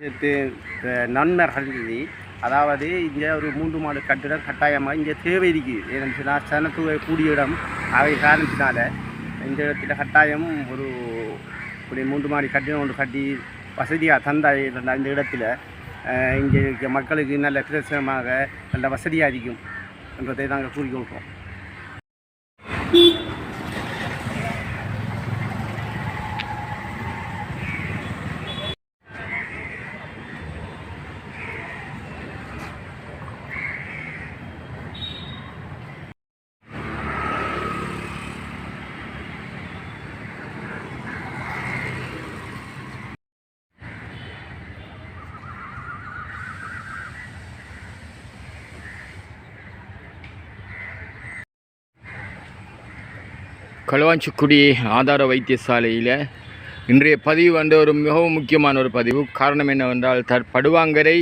சேர்த்து நன்மர்கள் அதாவது இங்கே ஒரு மூன்று மாடு கட்டிடம் கட்டாயமாக இங்கே தேவை இருக்குது. ஏன்னா சனத்துவ கூடிய இடம். அவை காரணத்தினால இந்த இடத்துல கட்டாயம் ஒரு இப்படி மூன்று மாடி கட்டிடம் ஒன்று கட்டி வசதியாக தந்தால் இந்த- இடத்துல இங்கே இருக்க மக்களுக்கு நல்ல பிரசனமாக நல்ல வசதியாக இருக்கும். என்றதை நாங்கள் கூறிக்கொள்கிறோம் களுவாஞ்சிக்குடி ஆதார வைத்தியசாலையில் இன்றைய பதிவு வந்து ஒரு மிகவும் முக்கியமான ஒரு பதிவு. காரணம் என்னவென்றால் தற் படுவாங்கரை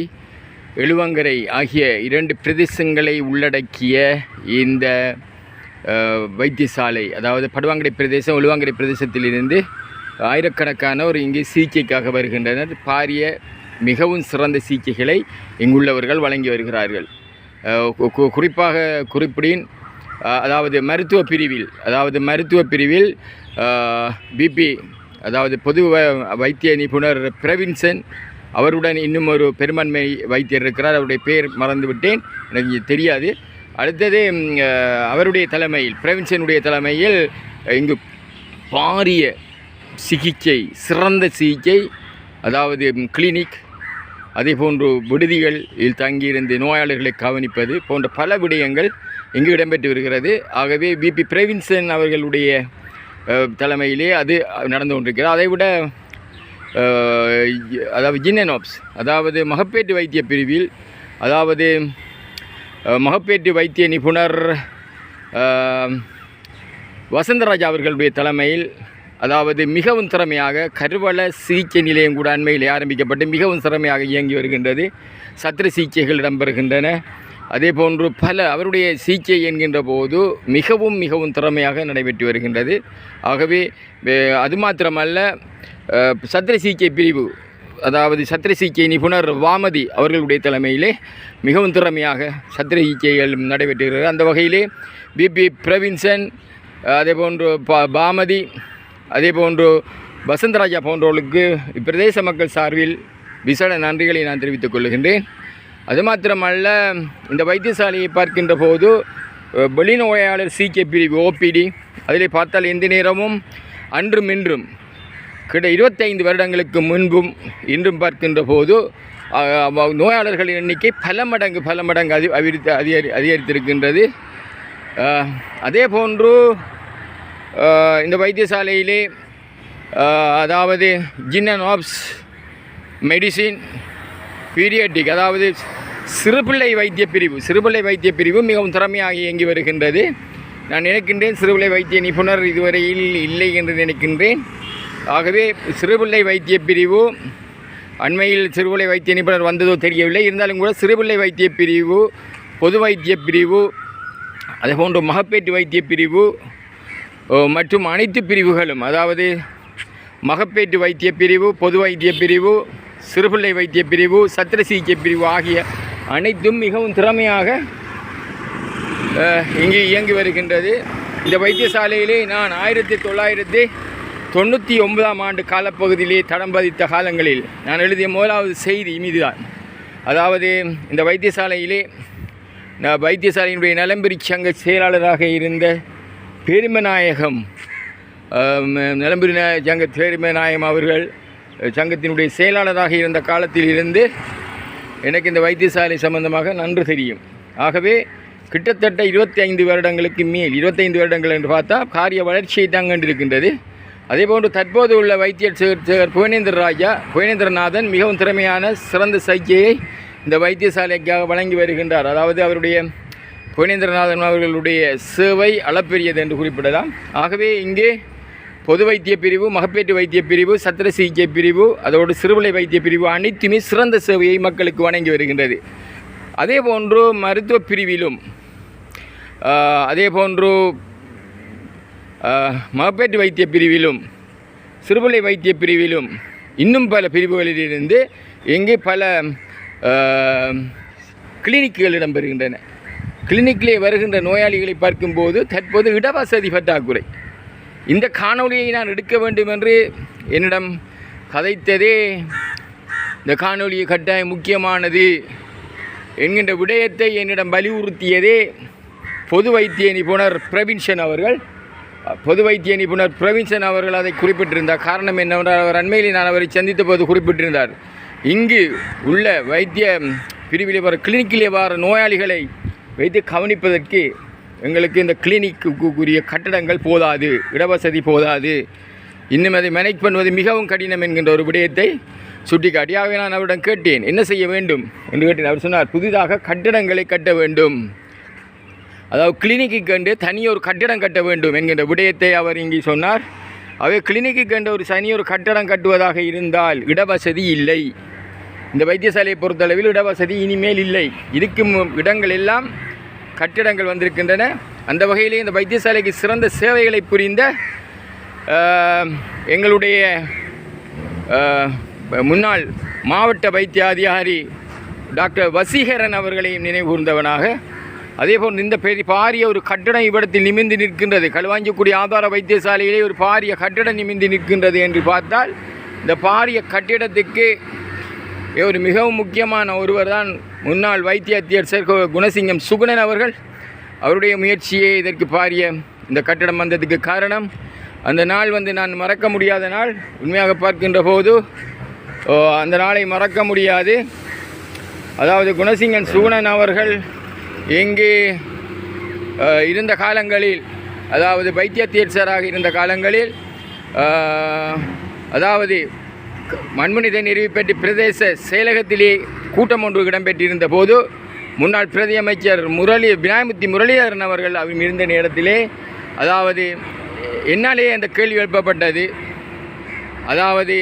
எழுவங்கரை ஆகிய இரண்டு பிரதேசங்களை உள்ளடக்கிய இந்த வைத்தியசாலை அதாவது படுவாங்கரை பிரதேசம் எழுவாங்கரை பிரதேசத்திலிருந்து ஆயிரக்கணக்கானோர் இங்கே சிகிச்சைக்காக வருகின்றனர். பாரிய மிகவும் சிறந்த சிகிச்சைகளை இங்குள்ளவர்கள் வழங்கி வருகிறார்கள். குறிப்பாக குறிப்பிடின் அதாவது மருத்துவ பிரிவில் அதாவது மருத்துவ பிரிவில் பிபி அதாவது பொது வைத்திய நிபுணர் பிரவின்சன் அவருடன் இன்னும் ஒரு பெரும்பான்மை வைத்தியர் இருக்கிறார். அவருடைய பேர் மறந்துவிட்டேன் எனக்கு தெரியாது. அடுத்தது அவருடைய தலைமையில் பிரவின்சனுடைய தலைமையில் இங்கு பாரிய சிகிச்சை சிறந்த சிகிச்சை அதாவது கிளினிக் அதே போன்று விடுதிகளில் தங்கியிருந்து நோயாளர்களை கவனிப்பது போன்ற பல விடயங்கள் இங்கு இடம்பெற்று வருகிறது ஆகவே பிபி பிரவீன்சன் அவர்களுடைய தலைமையிலே அது நடந்து கொண்டிருக்கிறது. அதைவிட விட அதாவது ஜின்னோப்ஸ் அதாவது மகப்பேட்டு வைத்திய பிரிவில் அதாவது மகப்பேட்டு வைத்திய நிபுணர் வசந்தராஜா அவர்களுடைய தலைமையில் அதாவது மிகவும் திறமையாக கருவள சிகிச்சை நிலையம் கூட அண்மையில் ஆரம்பிக்கப்பட்டு மிகவும் திறமையாக இயங்கி வருகின்றது. சத்திர சிகிச்சைகள் இடம்பெறுகின்றன. அதே போன்று பல அவருடைய சிகிச்சை என்கின்ற போது மிகவும் மிகவும் திறமையாக நடைபெற்று வருகின்றது. ஆகவே அது மாத்திரமல்ல சத்திர சிகிச்சை பிரிவு அதாவது சத்திர சிகிச்சை நிபுணர் வாமதி அவர்களுடைய தலைமையிலே மிகவும் திறமையாக சத்திர சிகிச்சைகள் நடைபெற்றுகிறது. அந்த வகையிலே பிபி பிரவின்சன் அதே போன்று பா பாமதி அதே போன்று வசந்தராஜா போன்றவர்களுக்கு இப்பிரதேச மக்கள் சார்பில் விசேட நன்றிகளை நான் தெரிவித்துக் கொள்கின்றேன். அது மாத்திரமல்ல இந்த வைத்தியசாலையை பார்க்கின்ற போது வெளிநோயாளர் சிகிச்சை பிரிவு ஓபிடி அதில் பார்த்தால் எந்த நேரமும் அன்றும் இன்றும் கிட்ட இருபத்தைந்து வருடங்களுக்கு முன்பும் இன்றும் பார்க்கின்ற போது நோயாளர்களின் எண்ணிக்கை பல மடங்கு பல மடங்கு அதி அதிகரித்து அதிகரி அதிகரித்திருக்கின்றது. அதே போன்று இந்த வைத்தியசாலையிலே அதாவது ஜின்னன் ஆப்ஸ் மெடிசின் பீரியாட்டிக் அதாவது சிறுபிள்ளை வைத்திய பிரிவு சிறுபிள்ளை வைத்திய பிரிவு மிகவும் திறமையாக இயங்கி வருகின்றது. நான் நினைக்கின்றேன் சிறுபிள்ளை வைத்திய நிபுணர் இதுவரையில் இல்லை என்று நினைக்கின்றேன். ஆகவே சிறுபிள்ளை வைத்திய பிரிவு அண்மையில் சிறுபிள்ளை வைத்திய நிபுணர் வந்ததோ தெரியவில்லை. இருந்தாலும் கூட சிறுபிள்ளை வைத்திய பிரிவு பொது வைத்திய பிரிவு அதேபோன்று மகப்பேற்று வைத்திய பிரிவு மற்றும் அனைத்து பிரிவுகளும் அதாவது மகப்பேற்று வைத்திய பிரிவு பொது வைத்திய பிரிவு சிறுபிள்ளை வைத்திய பிரிவு சத்திர சிகிச்சை பிரிவு ஆகிய அனைத்தும் மிகவும் திறமையாக இங்கு இயங்கி வருகின்றது. இந்த வைத்தியசாலையிலே நான் ஆயிரத்தி தொள்ளாயிரத்தி தொண்ணூற்றி ஒன்பதாம் ஆண்டு காலப்பகுதியிலே தடம் பதித்த காலங்களில் நான் எழுதிய முதலாவது செய்தி மீதுதான் அதாவது இந்த வைத்தியசாலையிலே நான் வைத்தியசாலையினுடைய நலம்பெரி சங்க செயலாளராக இருந்த பெருமநாயகம் நிலம்பெரி சங்க பெருமநாயகம் அவர்கள் சங்கத்தினுடைய செயலாளராக இருந்த காலத்தில் இருந்து எனக்கு இந்த வைத்தியசாலை சம்பந்தமாக நன்று தெரியும். ஆகவே கிட்டத்தட்ட இருபத்தி ஐந்து வருடங்களுக்கு மேல் இருபத்தைந்து வருடங்கள் என்று பார்த்தா காரிய வளர்ச்சியை தான் கண்டிருக்கின்றது. அதேபோன்று தற்போது உள்ள வைத்திய சேகர் புவனேந்திர ராஜா புவனேந்திரநாதன் மிகவும் திறமையான சிறந்த சைக்கையை இந்த வைத்தியசாலைக்காக வழங்கி வருகின்றார். அதாவது அவருடைய புவனேந்திரநாதன் அவர்களுடைய சேவை அளப்பெரியது என்று குறிப்பிடலாம். ஆகவே இங்கே பொது வைத்திய பிரிவு மகப்பேற்று வைத்திய பிரிவு சத்திர சிகிச்சை பிரிவு அதோடு சிறுவிலை வைத்திய பிரிவு அனைத்துமே சிறந்த சேவையை மக்களுக்கு வழங்கி வருகின்றது. அதே போன்று மருத்துவ பிரிவிலும் அதே போன்று மகப்பேட்டு மகப்பேற்று வைத்திய பிரிவிலும் சிறுபிள்ளை வைத்திய பிரிவிலும் இன்னும் பல பிரிவுகளிலிருந்து இங்கு பல கிளினிக்குகள் இடம்பெறுகின்றன. கிளினிக்கிலே வருகின்ற நோயாளிகளை பார்க்கும்போது தற்போது இடவசதி பற்றாக்குறை. இந்த காணொளியை நான் எடுக்க வேண்டும் என்று என்னிடம் கதைத்ததே இந்த காணொளி கட்டாயம் முக்கியமானது என்கின்ற விடயத்தை என்னிடம் வலியுறுத்தியதே பொது வைத்திய நிபுணர் பிரவின்சன் அவர்கள். பொது வைத்திய நிபுணர் பிரவின்சன் அவர்கள் அதை குறிப்பிட்டிருந்தார். காரணம் என்னவென்றால் அவர் அண்மையில் நான் அவரை சந்தித்த போது குறிப்பிட்டிருந்தார். இங்கு உள்ள வைத்திய பிரிவிலே வர கிளினிக்கிலே வர நோயாளிகளை வைத்து கவனிப்பதற்கு எங்களுக்கு இந்த கிளினிக்குரிய கட்டடங்கள் போதாது இடவசதி போதாது. இன்னும் அதை மேனேஜ் பண்ணுவது மிகவும் கடினம் என்கின்ற ஒரு விடயத்தை சுட்டிக்காட்டி ஆகவே நான் அவரிடம் கேட்டேன் என்ன செய்ய வேண்டும்? என்று கேட்டேன். அவர் சொன்னார் புதிதாக கட்டடங்களை கட்ட வேண்டும். அதாவது கிளினிக்கு கண்டு தனியொரு கட்டிடம் கட்ட வேண்டும் என்கின்ற விடயத்தை அவர் இங்கே சொன்னார். அவை கிளினிக்கு கண்டு ஒரு தனியொரு கட்டடம் கட்டுவதாக இருந்தால் இடவசதி இல்லை. இந்த வைத்தியசாலையை பொறுத்தளவில் இடவசதி இனிமேல் இல்லை. இருக்கும் இடங்கள் எல்லாம் கட்டிடங்கள் வந்திருக்கின்றன. அந்த வகையிலே இந்த வைத்தியசாலைக்கு சிறந்த சேவைகளை புரிந்த எங்களுடைய முன்னாள் மாவட்ட வைத்திய அதிகாரி டாக்டர் வசீகரன் அவர்களையும் நினைவுகூர்ந்தவனாக அதேபோல் இந்த பெரிய பாரிய ஒரு கட்டடம் இவ்விடத்தில் நிமிர்ந்து நிற்கின்றது. களுவாஞ்சிக்குடி ஆதார வைத்தியசாலையிலே ஒரு பாரிய கட்டடம் நிமிர்ந்து நிற்கின்றது என்று பார்த்தால் இந்த பாரிய கட்டிடத்துக்கு ஒரு மிகவும் முக்கியமான ஒருவர் தான் முன்னாள் வைத்திய அத்தியட்சர் குணசிங்கம் சுகுணன் அவர்கள். அவருடைய முயற்சியே இதற்கு பாரிய இந்த கட்டடம் வந்ததுக்கு காரணம். அந்த நாள் வந்து நான் மறக்க முடியாத நாள். உண்மையாக பார்க்கின்ற போது அந்த நாளை மறக்க முடியாது. அதாவது குணசிங்கன் சுகுணன் அவர்கள் எங்கே இருந்த காலங்களில் அதாவது வைத்திய தீர்ச்சராக இருந்த காலங்களில் அதாவது மண்முனிதை நிறுவிப்பட்டி பிரதேச செயலகத்திலே கூட்டம் ஒன்று இடம்பெற்றிருந்த போது முன்னாள் பிரதி அமைச்சர் முரளி விநாயகமூர்த்தி முரளிதரன் அவர்கள் அவர் இருந்த நேரத்திலே அதாவது என்னாலேயே அந்த கேள்வி எழுப்பப்பட்டது. அதாவது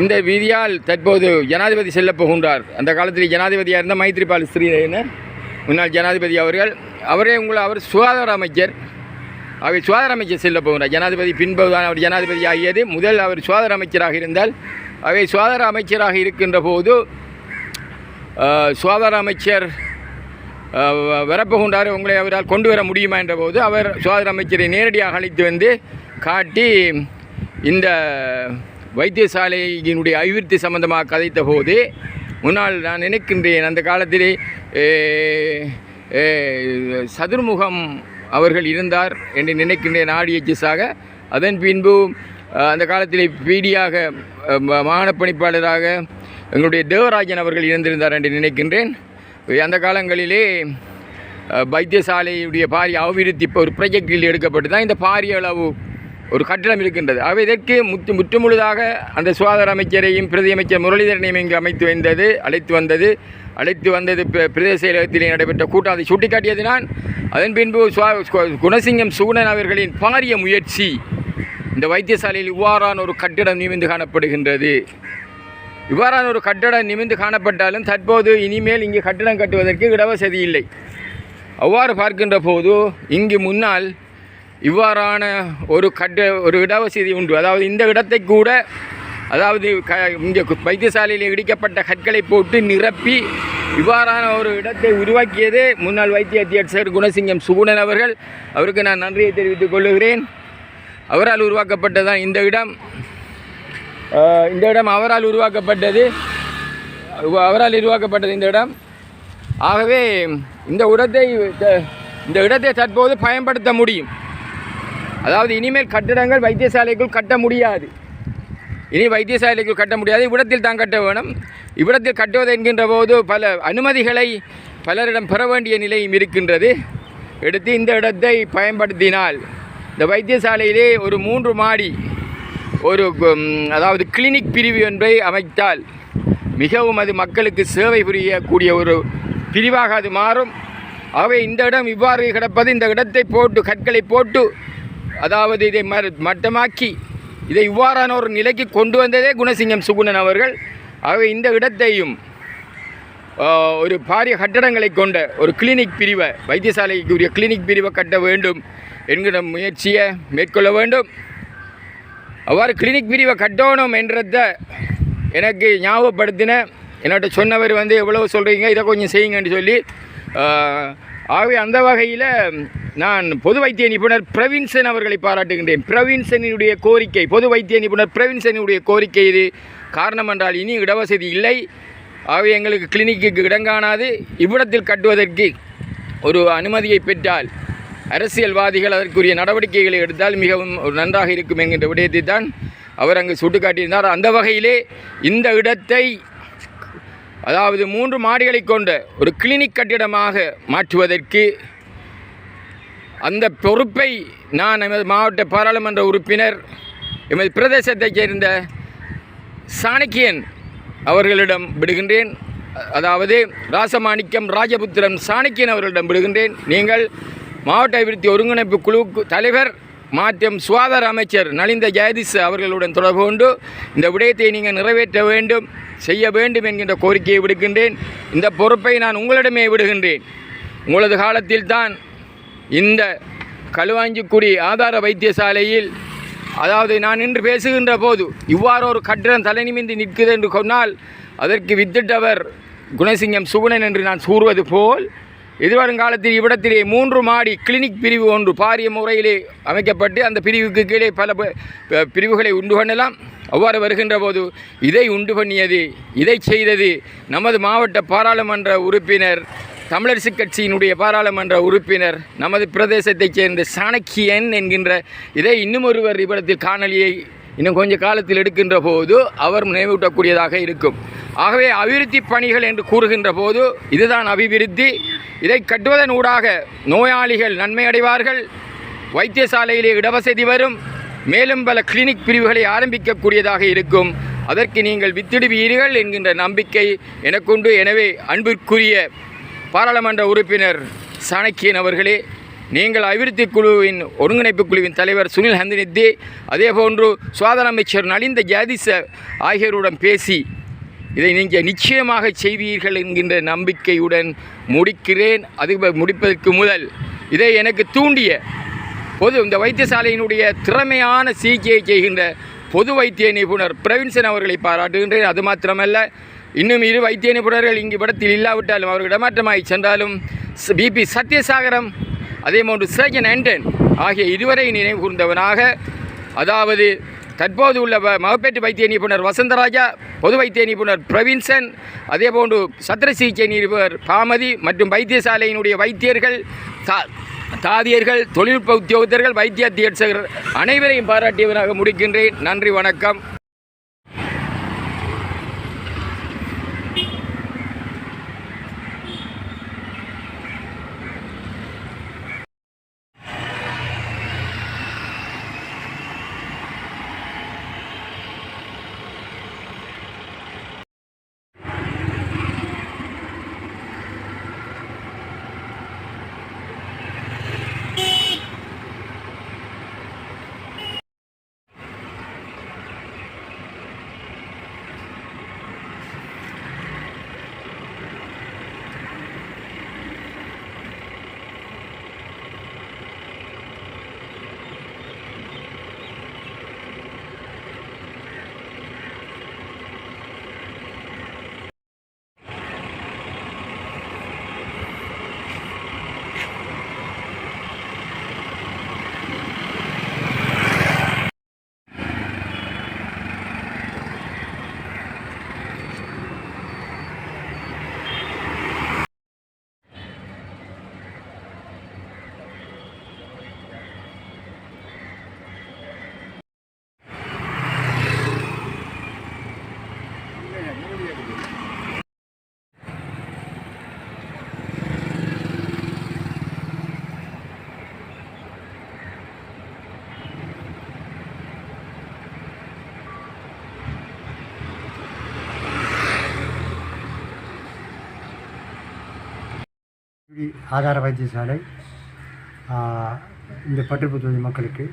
இந்த விதியால் தற்போது ஜனாதிபதி செல்லப்போகின்றார் அந்த காலத்தில் ஜனாதிபதியாக இருந்த மைத்ரிபால் ஸ்ரீதரன் முன்னாள் ஜனாதிபதி அவர்கள். அவரே உங்களை அவர் சுகாதார அமைச்சர். அவர் சுகாதார அமைச்சர் செல்ல போகிறார் ஜனாதிபதி பின்புதான் அவர் ஜனாதிபதி ஆகியது. முதல் அவர் சுகாதார அமைச்சராக இருந்தால் அவை சுகாதார அமைச்சராக இருக்கின்ற போது சுகாதார அமைச்சர் அஹ், உங்களை அவரால் கொண்டு வர முடியுமா என்ற போது அவர் சுகாதார அமைச்சரை நேரடியாக அழைத்து வந்து காட்டி இந்த வைத்தியசாலையினுடைய அபிவிருத்தி சம்பந்தமாக கதைத்த போது முன்னால் நான் நினைக்கின்றேன் அந்த காலத்திலே சதுர்முகம் அவர்கள் இருந்தார் என்று நினைக்கின்றேன் ஆடியச்சிஸாக அதன் பின்பு அந்த காலத்தில் பீடியாக மாகாணப்பணிப்பாளராக எங்களுடைய தேவராஜன் அவர்கள் இருந்திருந்தார் என்று நினைக்கின்றேன். அந்த காலங்களிலே வைத்தியசாலையுடைய பாரிய அபிவிருத்தி இப்போ ஒரு ப்ரொஜெக்டில் எடுக்கப்பட்டு தான் இந்த பாரிய அளவு ஒரு கட்டிடம் இருக்கின்றது. ஆகவே இதற்கு முற்று முற்றுமுழுதாக அந்த சுகாதார அமைச்சரையும் பிரதி அமைச்சர் முரளிதரனையும் இங்கு அமைத்து வந்தது அழைத்து வந்தது. அழைத்து வந்தது பிர- பிரதேச செயலகத்திலே நடைபெற்ற கூட்டம் அதை சுட்டிக்காட்டியது நான் அதன் பின்பு சுவா- குணசிங்கம் சுகுணன் அவர்களின் பாரிய முயற்சி இந்த வைத்தியசாலையில் இவ்வாறான ஒரு கட்டிடம் நிமிந்து காணப்படுகின்றது. இவ்வாறான ஒரு கட்டடம் நிமிந்து காணப்பட்டாலும் தற்போது இனிமேல் இங்கே கட்டிடம் கட்டுவதற்கு இடவசதி இல்லை. அவ்வாறு பார்க்கின்ற போது இங்கு முன்னால் இவ்வாறான ஒரு கட்ட ஒரு இடவசதி உண்டு. அதாவது இந்த இடத்தை கூட அதாவது க இங்கே வைத்தியசாலையில் இடிக்கப்பட்ட கற்களை போட்டு நிரப்பி இவ்வாறான ஒரு இடத்தை உருவாக்கியதே முன்னாள் வைத்திய அத்தியட்சர் குணசிங்கம் சுகுணன் அவர்கள். அவருக்கு நான் நன்றியை தெரிவித்துக் கொள்கிறேன். அவரால் உருவாக்கப்பட்டதான் இந்த இடம். இந்த இடம் அவரால் உருவாக்கப்பட்டது. அவரால் உருவாக்கப்பட்டது இந்த இடம். ஆகவே இந்த இடத்தை இந்த இடத்தை தற்போது பயன்படுத்த முடியும். அதாவது இனிமேல் கட்டிடங்கள் வைத்தியசாலைக்குள் கட்ட முடியாது. இனி வைத்தியசாலைக்குள் கட்ட முடியாது. இவ்விடத்தில் தான் கட்ட வேணும். இவ்விடத்தில் கட்டுவது என்கின்ற போது பல அனுமதிகளை பலரிடம் பெற வேண்டிய நிலையும் இருக்கின்றது. எடுத்து இந்த இடத்தை பயன்படுத்தினால் இந்த வைத்தியசாலையிலே ஒரு மூன்று மாடி ஒரு அதாவது கிளினிக் பிரிவு ஒன்றை அமைத்தால் மிகவும் அது மக்களுக்கு சேவை புரியக்கூடிய ஒரு பிரிவாக அது மாறும். ஆகவே இந்த இடம் இவ்வாறு கிடப்பது இந்த இடத்தை போட்டு கற்களை போட்டு அதாவது இதை மறு மட்டமாக்கி இதை இவ்வாறான ஒரு நிலைக்கு கொண்டு வந்ததே குணசிங்கம் சுகுணன் அவர்கள். ஆகவே இந்த இடத்தையும் ஒரு பாரிய கட்டடங்களை கொண்ட ஒரு கிளினிக் பிரிவை வைத்தியசாலைக்குரிய கிளினிக் பிரிவை கட்ட வேண்டும். என்கிற முயற்சியை மேற்கொள்ள வேண்டும். அவ்வாறு கிளினிக் பிரிவை கட்டணும் என்றத எனக்கு ஞாபகப்படுத்தின என்னட்ட சொன்னவர் வந்து எவ்வளோ சொல்கிறீங்க இதை கொஞ்சம் செய்யுங்கன்னு சொல்லி ஆகவே அந்த வகையில் நான் பொது வைத்திய நிபுணர் பிரவீன்சன் அவர்களை பாராட்டுகின்றேன். பிரவீன்சனினுடைய கோரிக்கை பொது வைத்திய நிபுணர் பிரவீன்சனுடைய கோரிக்கை இது. காரணம் என்றால் இனி இடவசதி இல்லை. ஆகவே எங்களுக்கு கிளினிக்கு இடங்கானாது இவ்விடத்தில் கட்டுவதற்கு ஒரு அனுமதியை பெற்றால் அரசியல்வாதிகள் அதற்குரிய நடவடிக்கைகளை எடுத்தால் மிகவும் ஒரு நன்றாக இருக்கும் என்கின்ற விடயத்தை தான் அவர் அங்கு சுட்டுக்காட்டியிருந்தார். அந்த வகையிலே இந்த இடத்தை அதாவது மூன்று மாடிகளை கொண்ட ஒரு கிளினிக் கட்டிடமாக மாற்றுவதற்கு அந்த பொறுப்பை நான் எமது மாவட்ட பாராளுமன்ற உறுப்பினர் எமது பிரதேசத்தைச் சேர்ந்த சாணக்கியன் அவர்களிடம் விடுகின்றேன். அதாவது ராசமாணிக்கம் ராஜபுத்திரன் சாணக்கியன் அவர்களிடம் விடுகின்றேன். நீங்கள் மாவட்ட அபிவிருத்தி ஒருங்கிணைப்பு குழு தலைவர் மாற்றம் சுகாதார அமைச்சர் நலிந்த ஜெயதிஸ் அவர்களுடன் தொடர்பு கொண்டு இந்த விடயத்தை நீங்கள் நிறைவேற்ற வேண்டும் செய்ய வேண்டும் என்கின்ற கோரிக்கையை விடுக்கின்றேன். இந்த பொறுப்பை நான் உங்களிடமே விடுகின்றேன். உங்களது காலத்தில்தான் இந்த களுவாஞ்சிக்குடி ஆதார வைத்தியசாலையில் அதாவது நான் இன்று பேசுகின்ற போது இவ்வாறு ஒரு கட்டிடம் தலை நிமிந்து நிற்குது என்று சொன்னால் அதற்கு வித்திட்டவர் குணசிங்கம் சுகுணன் என்று நான் கூறுவது போல் எதிர்வருங்காலத்தில் இவ்விடத்திலே மூன்று மாடி கிளினிக் பிரிவு ஒன்று பாரிய முறையிலே அமைக்கப்பட்டு அந்த பிரிவுக்கு கீழே பல ப- பிரிவுகளை உண்டு பண்ணலாம். அவ்வாறு வருகின்ற போது இதை உண்டு பண்ணியது இதை செய்தது நமது மாவட்ட பாராளுமன்ற உறுப்பினர் தமிழரசு கட்சியினுடைய பாராளுமன்ற உறுப்பினர் நமது பிரதேசத்தைச் சேர்ந்த சாணக்கியன் என்கின்ற இதை இன்னும் ஒருவர் இவ்விடத்தில் காணொலியை இன்னும் கொஞ்ச காலத்தில் எடுக்கின்ற போது அவர் நினைவூட்டக்கூடியதாக இருக்கும். ஆகவே அபிவிருத்தி பணிகள் என்று கூறுகின்ற போது இதுதான் அபிவிருத்தி. இதை கட்டுவதன் ஊடாக நோயாளிகள் நன்மை அடைவார்கள் வைத்தியசாலையிலே இடவசதி வரும். மேலும் பல கிளினிக் பிரிவுகளை ஆரம்பிக்கக்கூடியதாக இருக்கும். அதற்கு நீங்கள் வித்திடுவீர்கள் என்கின்ற நம்பிக்கை எனக்குண்டு. எனவே அன்பிற்குரிய பாராளுமன்ற உறுப்பினர் சாணக்கியன் அவர்களே நீங்கள் அபிவிருத்தி குழுவின் ஒருங்கிணைப்பு குழுவின் தலைவர் சுனில் ஹந்தினித்தி அதேபோன்று சுகாதார அமைச்சர் நலிந்த ஜாதிச ஆகியோருடன் பேசி இதை நீங்கள் நிச்சயமாக செய்வீர்கள் என்கின்ற நம்பிக்கையுடன் முடிக்கிறேன். அது முடிப்பதற்கு முதல் இதை எனக்கு தூண்டிய பொது இந்த வைத்தியசாலையினுடைய திறமையான சிகிச்சையை செய்கின்ற பொது வைத்திய நிபுணர் பிரவீன்சன் அவர்களை பாராட்டுகின்றேன். அது மாத்திரமல்ல இன்னும் இரு வைத்திய நிபுணர்கள் இங்கு படத்தில் இல்லாவிட்டாலும் அவர்கள் இடமாற்றமாகி சென்றாலும் பிபி சத்யசாகரம் அதே போன்று சர்ஜன் ஆண்டன் ஆகிய இதுவரை நினைவு கூர்ந்தவனாக அதாவது தற்போது உள்ள மகப்பேற்று வைத்திய நிபுணர் வசந்தராஜா பொது வைத்திய நிபுணர் பிரவீன்சன் அதேபோன்று சத்திர சிகிச்சை நிபுணர் பாமதி மற்றும் வைத்தியசாலையினுடைய வைத்தியர்கள் தா தாதியர்கள் தொழில்நுட்ப உத்தியோகத்தர்கள் வைத்திய அத்தியட்சகர் அனைவரையும் பாராட்டியவனாக முடிக்கின்றேன். நன்றி வணக்கம் இது ஆதார வைத்தியசாலை இந்த பட்டுப்புத்தொழில் மக்களுக்கு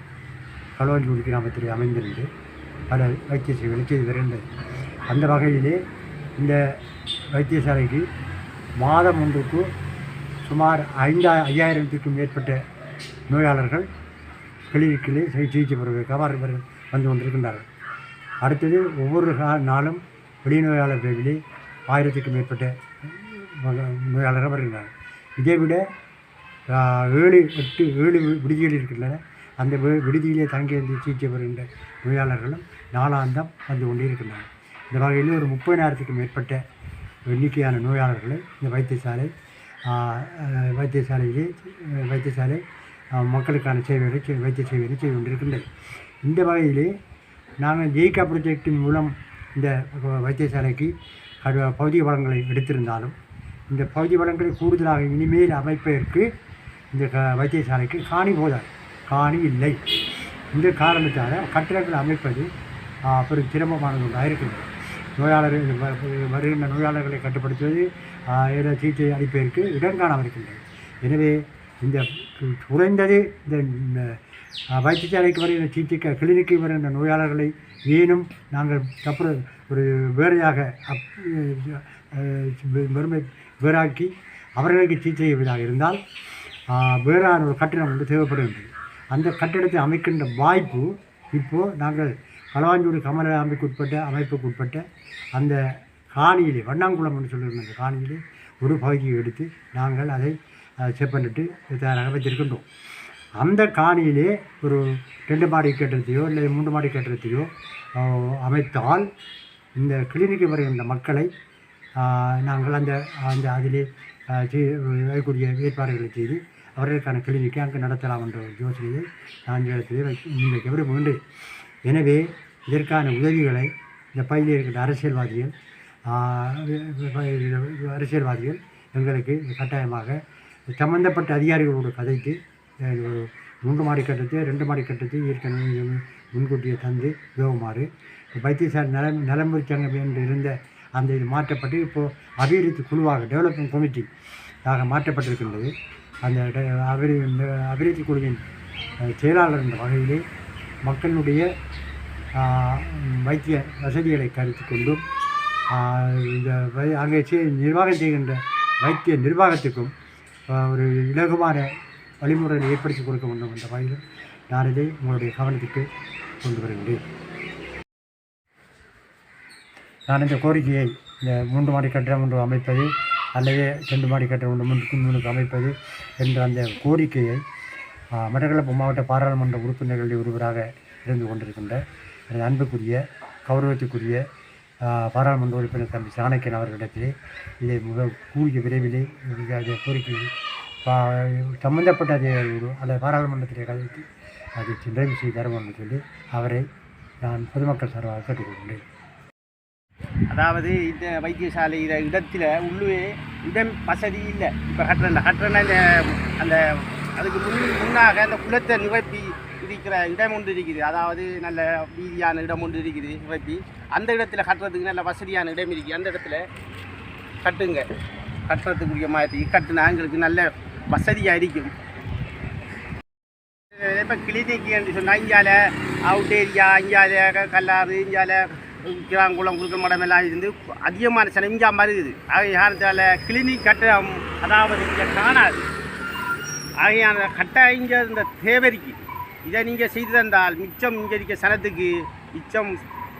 களுவாஞ்சிக்குடி கிராமத்தில் அமைந்திருந்து பல வைத்திய சேவைகளை செய்து வருகின்றது அந்த வகையிலே இந்த வைத்தியசாலைக்கு மாதம் ஒன்றுக்கு சுமார் ஐந்தா ஐயாயிரத்துக்கும் மேற்பட்ட நோயாளர்கள் கிளினிக்கிலே சிகிச்சை பெறுவதற்காக அவர்கள் வந்து கொண்டிருக்கின்றார்கள். அடுத்தது ஒவ்வொரு நாளும் வெளிநோயாளர் பிரிவிலே ஆயிரத்துக்கும் மேற்பட்ட நோயாளர்கள் வருகின்றனர். இதை விட ஏழு எட்டு ஏழு விடுதிகள் இருக்கின்றன. அந்த விடுதியிலே தங்கியிருந்து சிகிச்சை பெறுகின்ற நோயாளர்களும் நாளாந்தம் வந்து கொண்டிருக்கின்றனர். இந்த வகையில் ஒரு முப்பதினாயிரத்துக்கும் மேற்பட்ட எண்ணிக்கையான நோயாளர்களை இந்த வைத்தியசாலை வைத்தியசாலையிலே வைத்தியசாலை மக்களுக்கான சேவைகளை செய்- வைத்திய சேவைகளை செய்து கொண்டிருக்கின்றது இந்த வகையிலே நாங்கள் ஜெயிகா ப்ரொஜெக்டின் மூலம் இந்த வைத்தியசாலைக்கு பகுதி வளங்களை எடுத்திருந்தாலும் இந்த பகுதி வளங்களை கூடுதலாக இனிமேல் அமைப்பதற்கு இந்த க வைத்தியசாலைக்கு காணி போதாது. காணி இல்லை. இந்த காரணத்தால் கட்டிடங்கள் அமைப்பது பெரும் சிரமமானது ஒன்றாக இருக்கின்றது நோயாளர்கள் வருகின்ற நோயாளர்களை கட்டுப்படுத்துவது ஏதோ சிகிச்சை அளிப்பதற்கு இடம் காணாமல் இருக்கின்றது. எனவே இந்த குறைந்தது இந்த வைத்தியசாலைக்கு வருகிற சிகிச்சைக்கு கிளினிக்கு வருகின்ற நோயாளர்களை ஏனும் நாங்கள் தப்பு ஒரு வேறையாக அப் வேறாக்கி அவர்களுக்கு சிகிச்சை செய்வதாக இருந்தால் வேறான ஒரு கட்டிடம் வந்து தேவைப்படுகின்றது அந்த கட்டிடத்தை அமைக்கின்ற வாய்ப்பு இப்போது நாங்கள் களவாஞ்சூர் கமல அமைப்புக்கு உட்பட்ட அமைப்புக்கு உட்பட்ட அந்த காணியிலே வண்ணாங்குளம் என்று சொல்லியிருந்த அந்த காணியிலே ஒரு பகுதியை எடுத்து நாங்கள் அதை அஹ், செப்பனிட்டு தயாராக வைத்திருக்கின்றோம். அந்த காணியிலே ஒரு ரெண்டு மாடி கட்டிடத்தையோ இல்லை மூன்று மாடி கட்டிடத்தையோ அமைத்தால் இந்த கிளினிக்கு வருகின்ற மக்களை நாங்கள் அந்த அந்த அதிலே செய்- வைக்கக்கூடிய ஏற்பாடுகளை செய்து அவர்களுக்கான கிளினிக்கை அங்கு நடத்தலாம் என்ற ஒரு யோசனையை நான் இடத்திலே வை முன்வைக்க விரும்புகின்றேன் எனவே இதற்கான உதவிகளை இந்த பகுதியில் இருக்கின்ற அரசியல்வாதிகள் அரசியல்வாதிகள் எங்களுக்கு கட்டாயமாக சம்பந்தப்பட்ட அதிகாரிகளோடு கதைத்து ஒரு மூன்று மாடி கட்டத்தை ரெண்டு மாடி கட்டத்தை ஏற்கனவே முன்கூட்டியே தந்து உதவுமாறு வைத்தியசாலை நலம் நலமுறை சங்கம் என்று இருந்த அந்த இது மாற்றப்பட்டு இப்போது அபிவிருத்தி குழுவாக டெவலப்மெண்ட் கமிட்டி ஆக மாற்றப்பட்டிருக்கின்றது. அந்த டெ- அபிவி அபிவிருத்தி குழுவின் செயலாளர் என்ற வகையிலே மக்களுடைய வைத்திய வசதிகளை கருத்து கொண்டும் இந்த வை- அங்கே செய் நிர்வாகம் செய்கின்ற வைத்திய நிர்வாகத்துக்கும் ஒரு இலகுவான வழிமுறைகளை ஏற்படுத்தி கொடுக்க வேண்டும் என்ற வகையிலும் நான் இதை உங்களுடைய கவனத்துக்கு கொண்டு வருகிறேன். நான் இந்த கோரிக்கையை இந்த மூன்று மாடி கட்டிடம் ஒன்று அமைப்பது அல்லது ரெண்டு மாடி கட்டிடம் ஒன்று முன்னுக்கு முன்னுக்கு அமைப்பது என்ற அந்த கோரிக்கையை ஆ, மட்டக்களப்பு மாவட்ட பாராளுமன்ற உறுப்பினர்களில் ஒருவராக இருந்து கொண்டிருக்கின்ற எனது அன்புக்குரிய கௌரவத்துக்குரிய பாராளுமன்ற உறுப்பினர் தம்பி சாணக்கியன் அவர்களிடத்திலே இதை மிக கூடிய விரைவிலே அந்த கோரிக்கை சம்பந்தப்பட்ட அல்லது பாராளுமன்றத்திலே கதைத்து அதை நிறைவு செய்து தருவோம் என்று சொல்லி அவரை நான் பொதுமக்கள் சார்பாக கேட்டுக்கொள்கிறேன் அதாவது இந்த வைத்தியசாலையில் இடத்துல உள்ளே இடம் வசதி இல்லை. இப்போ கட்டுறல கட்டுறனா அந்த அதுக்கு முன் முன்னாக அந்த குளத்தை நிரப்பி இருக்கிற இடம் ஒன்று இருக்குது. அதாவது நல்ல வீதியான இடம் ஒன்று இருக்குது நிரப்பி. அந்த இடத்துல கட்டுறதுக்கு நல்ல வசதியான இடம் இருக்குது. அந்த இடத்துல கட்டுங்க. கட்டுறதுக்குரிய மாதிரி கட்டுனா எங்களுக்கு நல்ல வசதியாக இருக்கும். இப்போ கிளினிக் என்று சொன்னால் இங்கால அவுட் ஏரியா இங்கால கல்லாறு இங்கால கிராங்குளம் குறுக்கல் மடம் எல்லாம் இருந்து அதிகமான சனம் இங்கே வருது ஆகிய கிளினிக் கட்டணம் அதாவது இங்கே காணாது. ஆகையான கட்ட இங்கே இந்த தேவரிக்கு இதை நீங்கள் செய்து தந்தால் மிச்சம் இங்கே இருக்க சனத்துக்கு மிச்சம்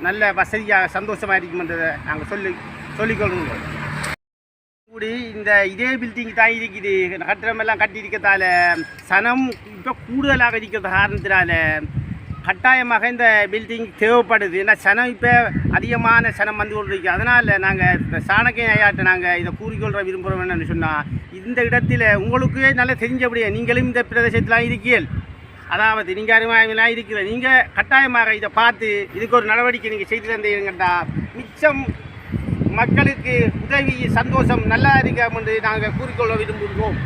நல்ல வசதியாக சந்தோஷமாக இருக்குமென்றதை நாங்கள் சொல்லி சொல்லிக்கொள்கிறோம் கூடி இந்த இதே பில்டிங் தான் இருக்குது. கட்டிடமெல்லாம் கட்டியிருக்கிறதால சனம் இப்போ கூடுதலாக இருக்கிற காரணத்தினால கட்டாயமாக இந்த பில்டிங் தேவைப்படுது. ஏன்னா சனம் இப்போ அதிகமான சனம் வந்து கொண்டிருக்கு. அதனால் நாங்கள் இந்த சாணக்கிய ஐயாட்ட நாங்கள் இதை கூறிக்கொள்கிற விரும்புகிறோம் என்னன்னு சொன்னால் இந்த இடத்துல உங்களுக்கே நல்லா தெரிஞ்சபடியே நீங்களும் இந்த பிரதேசத்தில் இருக்கீள் அதாவது நீங்கள் அருமையாக இருக்கிற நீங்கள் கட்டாயமாக இதை பார்த்து இதுக்கு ஒரு நடவடிக்கை நீங்கள் செய்து தந்தீங்கன்னா மிச்சம் மக்களுக்கு உதவி சந்தோஷம் நல்லா இருக்க என்று நாங்கள் கூறிக்கொள்ள விரும்புகிறோம்.